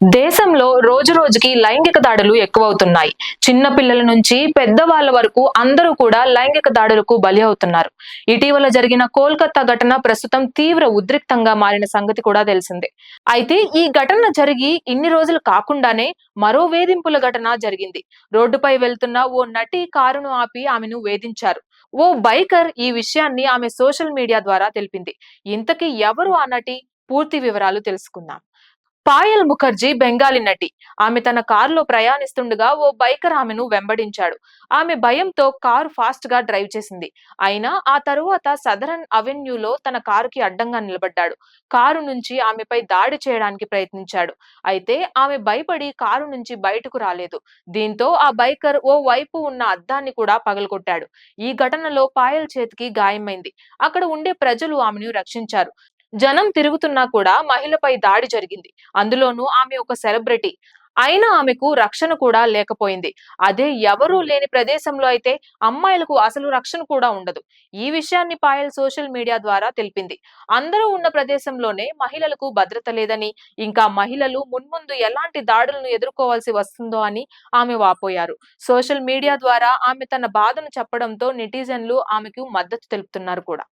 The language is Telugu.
దేశంలో రోజు రోజుకి లైంగిక దాడులు ఎక్కువవుతున్నాయి. చిన్న పిల్లల నుంచి పెద్దవాళ్ళ వరకు అందరూ కూడా లైంగిక దాడులకు బలి అవుతున్నారు. ఇటీవల జరిగిన కోల్కతా ఘటన ప్రస్తుతం తీవ్ర ఉద్రిక్తంగా మారిన సంగతి కూడా తెలిసిందే. అయితే ఈ ఘటన జరిగి ఇన్ని రోజులు కాకుండానే మరో వేధింపుల ఘటన జరిగింది. రోడ్డుపై వెళ్తున్న ఓ నటి కారును ఆపి ఆమెను వేధించారు. ఓ బైకర్ ఈ విషయాన్ని ఆమె సోషల్ మీడియా ద్వారా తెలిపింది. ఇంతకీ ఎవరు ఆ నటి? పూర్తి వివరాలు తెలుసుకుందాం. పాయల్ ముఖర్జీ బెంగాలీ నటి. ఆమె తన కారులో ప్రయాణిస్తుండగా ఓ బైకర్ ఆమెను వెంబడించాడు. ఆమె భయంతో కారు ఫాస్ట్గా డ్రైవ్ చేసింది. అయినా ఆ తరువాత సదరన్ అవెన్యూలో తన కారుకి అడ్డంగా నిలబడ్డాడు. కారు నుంచి ఆమెపై దాడి చేయడానికి ప్రయత్నించాడు. అయితే ఆమె భయపడి కారు నుంచి బయటకు రాలేదు. దీంతో ఆ బైకర్ ఓ వైపు ఉన్న అద్దాన్ని కూడా పగలగొట్టాడు. ఈ ఘటనలో పాయల్ చేతికి గాయమైంది. అక్కడ ఉండే ప్రజలు ఆమెను రక్షించారు. జనం తిరుగుతున్నా కూడా మహిళపై దాడి జరిగింది. అందులోనూ ఆమె ఒక సెలబ్రిటీ. అయినా ఆమెకు రక్షణ కూడా లేకపోయింది. అదే ఎవరూ లేని ప్రదేశంలో అయితే అమ్మాయిలకు అసలు రక్షణ కూడా ఉండదు. ఈ విషయాన్ని పాయల్ సోషల్ మీడియా ద్వారా తెలిపింది. అందరూ ఉన్న ప్రదేశంలోనే మహిళలకు భద్రత లేదని ఇంకా మహిళలు మున్ముందు ఎలాంటి దాడులను ఎదుర్కోవాల్సి వస్తుందో అని ఆమె వాపోయారు. సోషల్ మీడియా ద్వారా ఆమె తన బాధను చెప్పడంతో నెటిజన్లు ఆమెకు మద్దతు తెలుపుతున్నారు కూడా.